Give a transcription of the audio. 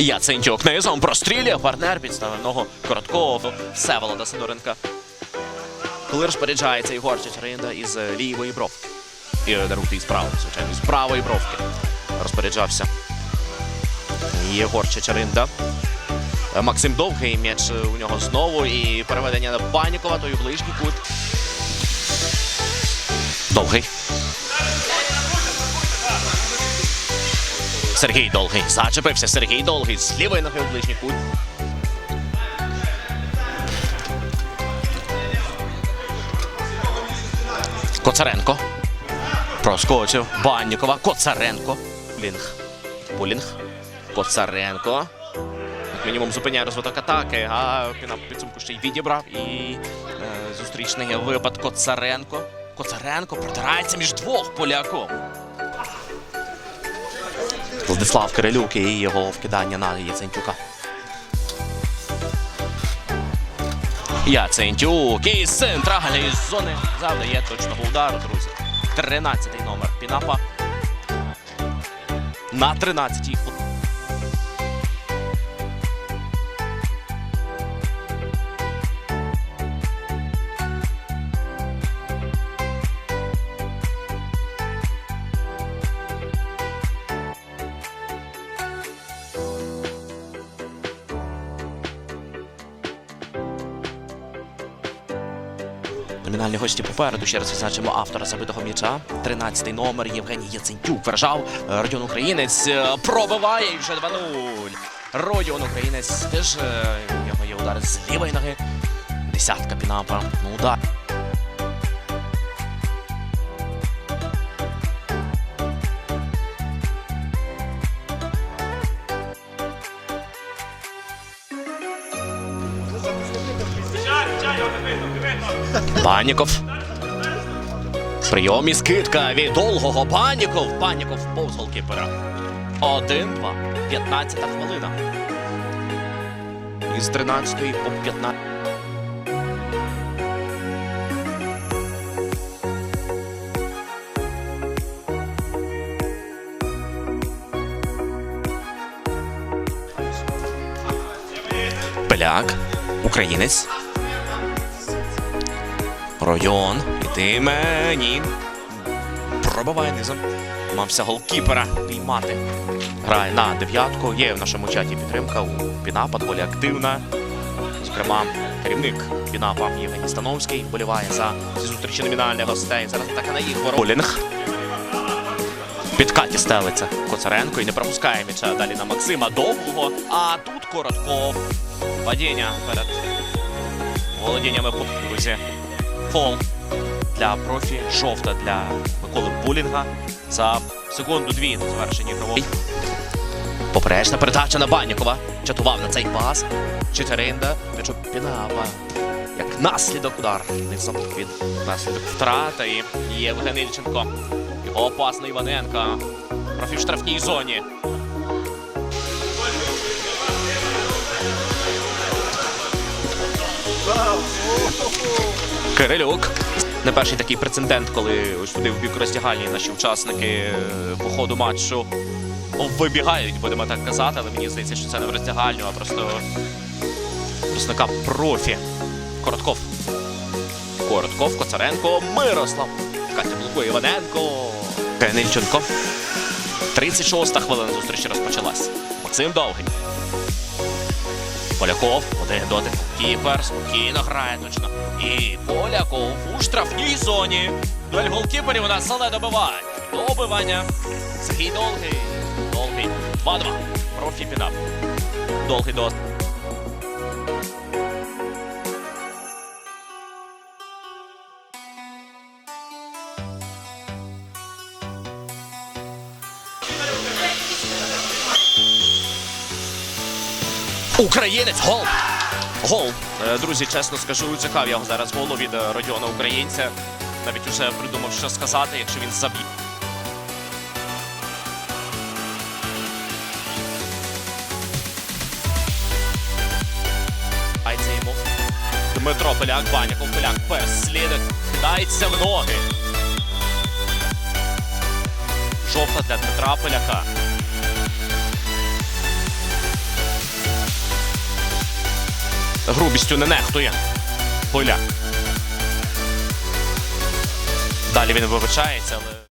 Яцентюк низом прострілює партнер підставив короткого Всеволода Сидоренка. Коли розпоряджається Ігор Чечеринда із е, лівої бровки. І е, із правої, звичайно, з правої бровки розпоряджався. Єгор Чечеринда. Е, Максим Довгий м'яч у нього знову і переведення на Банікова, той у ближній кут. Довгий. Сергій Довгий. Зачепився Сергій Довгий з лівої ноги у ближній кут. Коцаренко. Проскочив. Баннікова. Коцаренко. Булінг. Булінг. Коцаренко. Як мінімум зупиняє розвиток атаки, а на підсумку ще й відібрав. І е, зустрічний випад Коцаренко. Коцаренко протирається між двох поляком. Владислав Кирилюк і його вкидання на Яцентюка. Яцентюк із центральної зони завдає точного удару, друзі. 13-й номер Пінапа. На 13-й Номінальні гості попереду. Ще раз відзначимо автора забитого м'яча. 13-й номер Євгеній Яцентюк вражав. Родіон Українець е, пробиває і вже 2-0. Родіон Українець теж його є удар з лівої ноги. Десятка пінапа. Ну, удар. Баніков. Прийом і скидка від довгого Баніков. Баніков повз голкіпера. 1-2. 15 хвилина. Із 13 по 15. Пеляк. Українець. Ройон. Іди мені. Пробиває низом. Мався голкіпера піймати. Грає на дев'ятку. Є в нашому чаті підтримка у Пінапа, доволі активна. Зокрема, керівник Пінапа Євгеній Становський боліває за ці зустрічі номінальних гостей. Зараз атака на їх. Болінг. Під Каті стелиться Коцаренко і не пропускає м'яча далі на Максима Довгого. А тут Коротков. Падіння перед володіннями по друзі. Фол для профі, жовта для Миколи Булінга за секунду-дві до завершення ігрового. Поперечна передача на Баннікова. Чатував на цей пас. Читеринда. Пічу Пінапа. Як наслідок удар. Низом від наслідок втрата. І Євген Ільченко. Його пас на Іваненка. Профі в штрафній зоні. Кирилюк. Не перший такий прецедент, коли ось туди в бік роздягальні наші учасники е, по ходу матчу вибігають, будемо так казати, але мені здається, що це не в роздягальню, а просто представника профі. Коротков. Коротков, Коцаренко, Мирослав. Катя блокує Іваненко. Кенильченко. 36-та хвилина зустрічі розпочалась. Максим Довгий. Поляков, один дотик. Кіпер спокійно грає точно. І Поляков у штрафній зоні. Дуель голкіперів у нас але добивають. Добивання. Сергій Довгий. Довгий. 2-2. Профі Пінап. Довгий до. Українець гол! Гол. Е, Друзі, чесно скажу, чекав я зараз голу від е, Родіона Українця. Навіть уже придумав, що сказати, якщо він заб'є. Дмитро Поляк, Баняков, Поляк переслідує, кидається в ноги. Жовта для Дмитра Поляка. Грубістю не нехтує. Поля. Далі він вибачається, але.